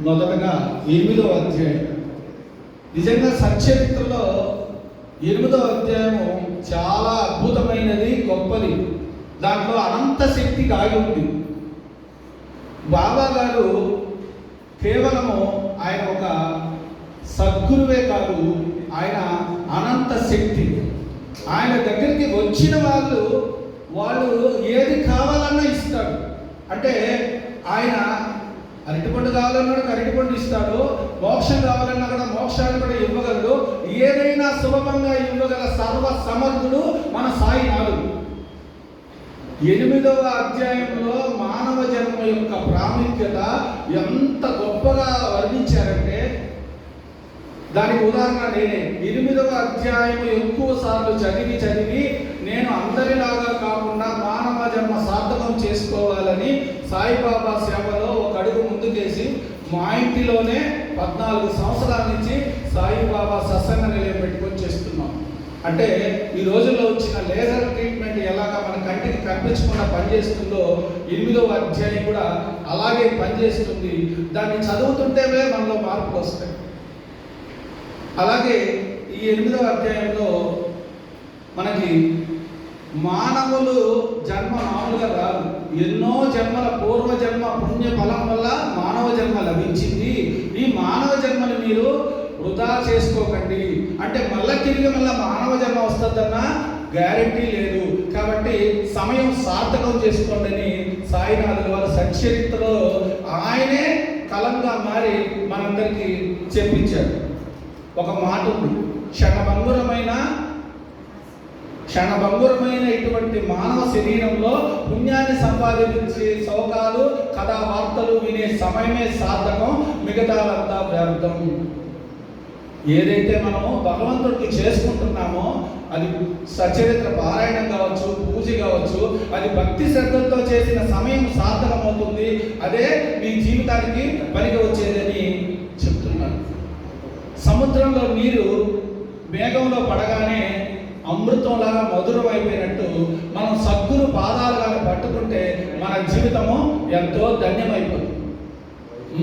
మొదటగా ఎనిమిదో అధ్యాయం. నిజంగా సచ్చరిత్రలో ఎనిమిదో అధ్యాయము చాలా అద్భుతమైనది గొప్పది. దాంట్లో అనంత శక్తి దాగి ఉంది. బాబా గారు కేవలము ఆయన ఒక సద్గురువే కాదు ఆయన అనంత శక్తి. ఆయన దగ్గరికి వచ్చిన వాళ్ళు వాళ్ళు ఏది కావాలన్నా ఇస్తాడు అంటే ఆయన అరటిపండు కావాలన్నా కూడా అరటిపండు ఇస్తాడు. మోక్షం కావాలన్నా కూడా మోక్షాన్ని కూడా ఇవ్వగలడు. ఏదైనా సులభంగా ఇవ్వగల సర్వ సమర్థుడు మన సాయి నాలుగు ఎనిమిదవ అధ్యాయంలో మానవ జన్మ యొక్క ప్రాముఖ్యత ఎంత గొప్పగా వర్ణించారంటే దానికి ఉదాహరణ నేనే. ఎనిమిదవ అధ్యాయం ఎక్కువ సార్లు చదివి చదివి నేను అందరిలాగా కాకుండా మానవ జన్మ సార్థకం చేసుకోవాలని సాయిబాబా సేవలో ముందుకేసి మా ఇంటిలోనే పద్నాలుగు సంవత్సరాల నుంచి సాయిబాబా సత్సంగ నిలయం పెట్టుకొని చేస్తున్నాం. అంటే ఈ రోజుల్లో వచ్చిన లేజర్ ట్రీట్మెంట్ ఎలాగా మన కంటికి కనిపించకుండా పనిచేస్తుందో ఎనిమిదవ అధ్యాయం కూడా అలాగే పనిచేస్తుంది. దాన్ని చదువుతుంటేనే మనలో మార్పులు వస్తాయి. అలాగే ఈ ఎనిమిదవ అధ్యాయంలో మనకి మానవులు జన్మ మామూలుగా రాదు. ఎన్నో జన్మల పూర్వ జన్మ పుణ్య ఫలం వల్ల మానవ జన్మ లభించింది. ఈ మానవ జన్మని మీరు వృధా చేసుకోకండి. అంటే మళ్ళా తిరిగి మళ్ళీ మానవ జన్మ వస్తుందన్న గ్యారంటీ లేదు. కాబట్టి సమయం సార్థకం చేసుకోండి సాయినాథుల వారు సచరిత్రలో ఆయనే కలంగా మారి మనందరికీ చెప్పించాడు ఒక మాట ఉంది. క్షణభంగురమైన క్షణభంగురమైన ఇటువంటి మానవ శరీరంలో పుణ్యాన్ని సంపాదించే శోకాలు కథా వార్తలు వినే సమయమే సార్థకం మిగతాదంతా వ్యర్థం. ఏదైతే మనము భగవంతుడికి చేసుకుంటున్నామో అది సచరిత్ర పారాయణం కావచ్చు పూజ కావచ్చు అది భక్తి శ్రద్ధలతో చేసిన సమయం సార్థకమవుతుంది అదే మీ జీవితానికి పనికి వచ్చేదని చెప్తున్నారు సముద్రంలో నీరు మేఘంలో పడగానే అమృతంలాగా మధురం అయిపోయినట్టు మనం సద్గురు పాదాలు కానీ పట్టుకుంటే మన జీవితము ఎంతో ధన్యమైపోతుంది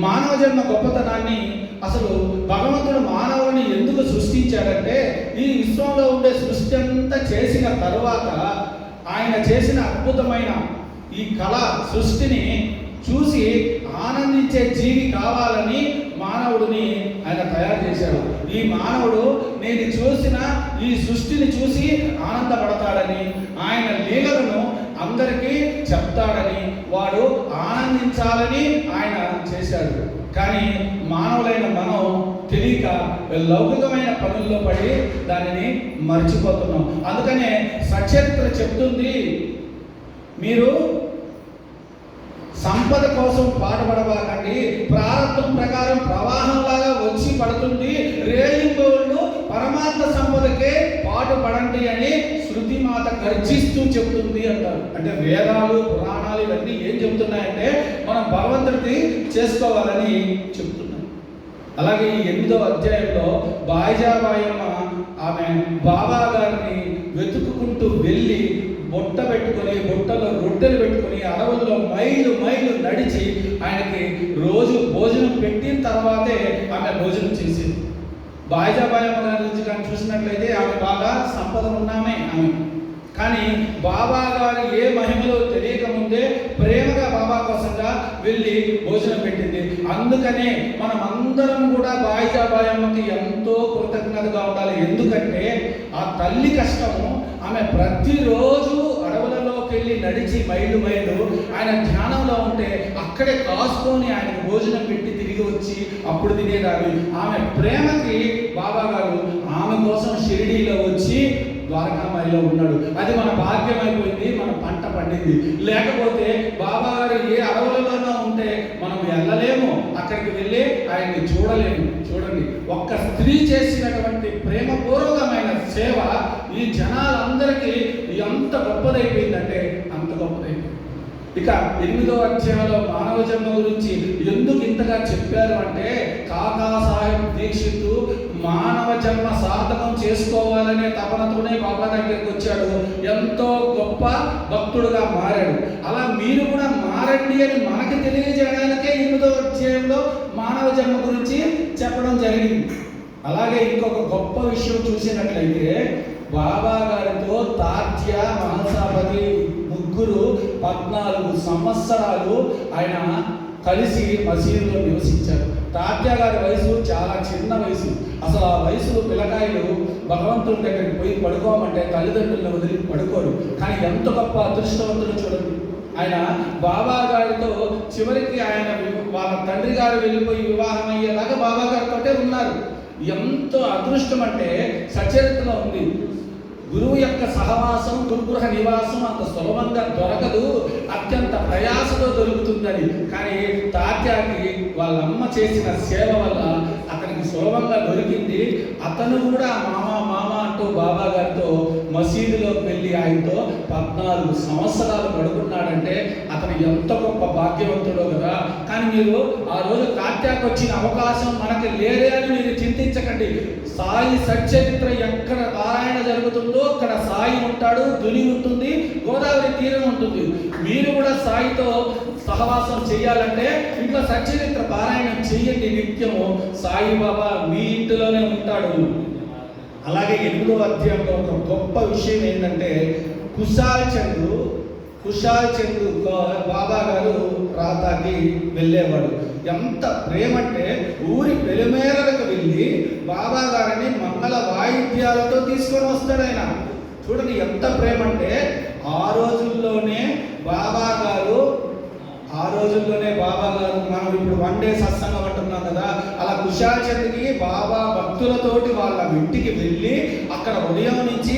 మానవ జన్మ గొప్పతనాన్ని అసలు భగవంతుడు మానవుని ఎందుకు సృష్టించాడంటే ఈ విశ్వంలో ఉండే సృష్టి అంతా చేసిన తరువాత ఆయన చేసిన అద్భుతమైన ఈ కళ సృష్టిని చూసి ఆనందించే జీవి కావాలని మానవుడిని ఆయన తయారు చేశాడు. ఈ మానవుడు నేను చూసిన ఈ సృష్టిని చూసి ఆనందపడతాడని ఆయన లీలలను అందరికీ చెప్తాడని వాడు ఆనందించాలని ఆయన చేశాడు. కానీ మానవులైన మనం తెలియక లౌకికమైన పనుల్లో పడి దానిని మర్చిపోతున్నాం. అందుకనే సచరిత్ర చెప్తుంది మీరు సంపద కోసం పాటుపడబాకండి. ప్రారంభం ప్రకారం ప్రవాహంలాగా వచ్చి పడుతుంది. రేలింగ్ పరమాత్మ సంపదకే పాటుపడండి అని శృతి మాత గర్జిస్తూ చెబుతుంది అంటారు. అంటే వేదాలు పురాణాలు ఇవన్నీ ఏం చెబుతున్నాయంటే మనం భగవంతుడికి చేసుకోవాలని చెప్తున్నాం అలాగే ఈ ఎనిమిదో అధ్యాయంలో బాయిజాబాయమ్మ ఆమె బాబా గారిని వెతుకుకుంటూ వెళ్ళి బొట్ట పెట్టుకొని బొట్టలో రొట్టెలు పెట్టుకొని అడవుల్లో మైలు మైలు నడిచి ఆయనకి రోజు భోజనం పెట్టిన తర్వాతే ఆమె భోజనం చేసింది. బాయిజాబాయమ్మ గారి నుంచి కానీ చూసినట్లయితే ఆమె బాగా సంపద ఉన్నామే ఆమె. కానీ బాబా గారు ఏ మహిమలో తెలియక ముందే ప్రేమగా బాబా కోసంగా వెళ్ళి భోజనం పెట్టింది. అందుకనే మనం అందరం కూడా బాయిజాబాయమ్మకి ఎంతో కృతజ్ఞతగా ఉండాలి. ఎందుకంటే ఆ తల్లి కష్టము ఆమె ప్రతిరోజు వెళ్ళి నడిచి బయలు బయలు ఆయన ధ్యానంలో ఉంటే అక్కడే కాసుకొని ఆయన భోజనం పెట్టి తిరిగి వచ్చి అప్పుడు తినేదాన్ని. ఆమె ప్రేమకి బాబా గారు ఆమె కోసం షిరిడీలో వచ్చి ద్వారకామాయిలో ఉన్నాడు. అది మన భాగ్యం అయిపోయింది మన పంట పండింది. లేకపోతే బాబా గారు ఏ అడవులలోనో ఉంటే మనం వెళ్ళలేము అక్కడికి వెళ్ళి ఆయన్ని చూడలేము. చూడండి ఒక్క స్త్రీ చేసినటువంటి ప్రేమపూర్వకమైన సేవ ఈ జనాల ఎంత గొప్పదైపోయిందంటే అంత గొప్పదైపోయింది ఇక ఎనిమిదో అధ్యాయంలో మానవ జన్మ గురించి ఎందుకు ఇంతగా చెప్పారు అంటే కాకా సాహెబ్ దీక్షిత్ మానవ జన్మ సార్థకం చేసుకోవాలనే తపనతోనే బాబా దగ్గరికి వచ్చాడు. ఎంతో గొప్ప భక్తుడుగా మారాడు. అలా మీరు కూడా మారండి అని మనకి తెలియజేయడానికే ఎనిమిదో అధ్యాయంలో మానవ జన్మ గురించి చెప్పడం జరిగింది. అలాగే ఇంకొక గొప్ప విషయం చూసినట్లయితే బాబా గారితో తాత్య మహసాపతి ముగ్గురు పద్నాలుగు సంవత్సరాలు ఆయన కలిసి మసీదులో నివసించారు. తాత్య గారి వయసు చాలా చిన్న వయసు. అసలు ఆ వయసులో పిల్లకాయలు భగవంతుడి దగ్గరికి పోయి పడుకోమంటే తల్లిదండ్రులను వదిలి పడుకోరు. కానీ ఎంత గొప్ప అదృష్టవంతుడు చూడండి. ఆయన బాబా గారితో చివరికి ఆయన వాళ్ళ తండ్రి గారు వెళ్ళిపోయి వివాహం అయ్యేలాగా బాబా గారితోటే ఉన్నారు. ఎంతో అదృష్టం అంటే సచరిత్రలో ఉంది. గురువు యొక్క సహవాసం గురుగృహ నివాసం అంత సులభంగా దొరకదు. అత్యంత ప్రయాసతో దొరుకుతుందని కానీ తాత్యాకి వాళ్ళ అమ్మ చేసిన సేవ వల్ల అతనికి సులభంగా దొరికింది. అతను కూడా మామ మామ అంటూ బాబా గారితో మసీదులోకి వెళ్ళి ఆయనతో పద్నాలుగు సంవత్సరాలు పడుకున్నాడంటే అతను ఎంత గొప్ప భాగ్యవంతుడో కదా. కానీ మీరు ఆ రోజు తాత్యాకి వచ్చిన అవకాశం మనకి లేదే అని మీరు చింతించకండి. సాయి సచ్చరిత్ర ఎక్కడ జరుగుతుందో అక్కడ సాయి ఉంటాడు దుని ఉంటుంది గోదావరి తీరం ఉంటుంది. మీరు కూడా సాయితో సహవాసం చేయాలంటే ఇంకా సచ్చరిత్ర పారాయణం చేయండి నిత్యము. సాయిబాబా మీ ఇంటిలోనే ఉంటాడు. అలాగే ఎనిమిదో అధ్యాయంలో ఒక గొప్ప విషయం ఏంటంటే కుశాల్ చంద్రు కుశాల్ చంద్రు బాబా గారు రాతాకి వెళ్ళేవాడు. ఎంత ప్రేమ అంటే ఊరి పెలిమేరలకు వెళ్ళి బాబా గారిని మంగళ సౌకర్యాలతో తీసుకొని వస్తాడు ఆయన. చూడండి ఎంత ప్రేమ అంటే ఆ రోజుల్లోనే బాబా గారు ఆ రోజుల్లోనే బాబా గారు మనం ఇప్పుడు వన్ డే సత్సంగం అంటున్నాం కదా అలా కుషాల్ చంద్కి బాబా భక్తులతోటి వాళ్ళ ఇంటికి వెళ్ళి అక్కడ ఉదయం నుంచి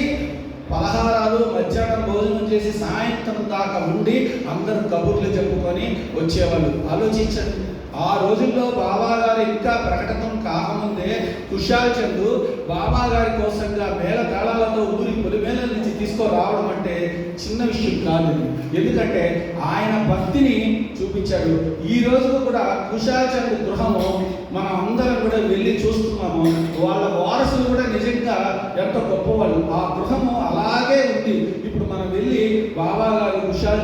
పలహారాలు మధ్యాహ్నం భోజనం చేసి సాయంత్రం దాకా ఉండి అందరూ కబుర్లు చెప్పుకొని వచ్చేవాళ్ళు. ఆలోచించండి. ఆ రోజుల్లో బాబా గారు ఇంకా ప్రకటన కాకముందే తుషార్ చందు బాబా గారి కోసంగా మేళ తాళాలతో ఊరి పొలిమేల నుంచి తీసుకురావడం అంటే చిన్న విషయం కాదు. ఎందుకంటే ఆయన భక్తిని చూపించాడు. ఈ రోజు కూడా తుషార్ చంద్ గృహము మనం అందరం కూడా వెళ్ళి చూస్తున్నాము. వాళ్ళ వారసులు కూడా నిజంగా ఎంత గొప్పవాళ్ళు. ఆ గృహము అలా ఉంది ఇప్పుడు మనం వెళ్ళి బాబా గారు కుషాల్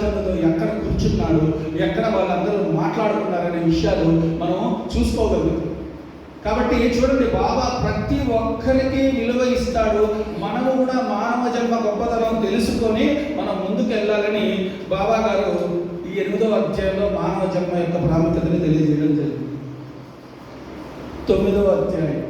ఎక్కడ కూర్చున్నాడు? ఎక్కడ వాళ్ళందరూ మాట్లాడుకున్నారనే విషయాలు మనం చూసుకోగలుగుతాం కాబట్టి చూడండి బాబా ప్రతి ఒక్కరికి విలువ ఇస్తాడు. మనము కూడా మానవ జన్మ గొప్పతనం తెలుసుకొని మనం ముందుకు వెళ్ళాలని బాబా గారు ఈ ఎనిమిదో అధ్యాయంలో మానవ జన్మ యొక్క ప్రాముఖ్యతని తెలియజేయడం జరిగింది. తొమ్మిదవ అధ్యాయం.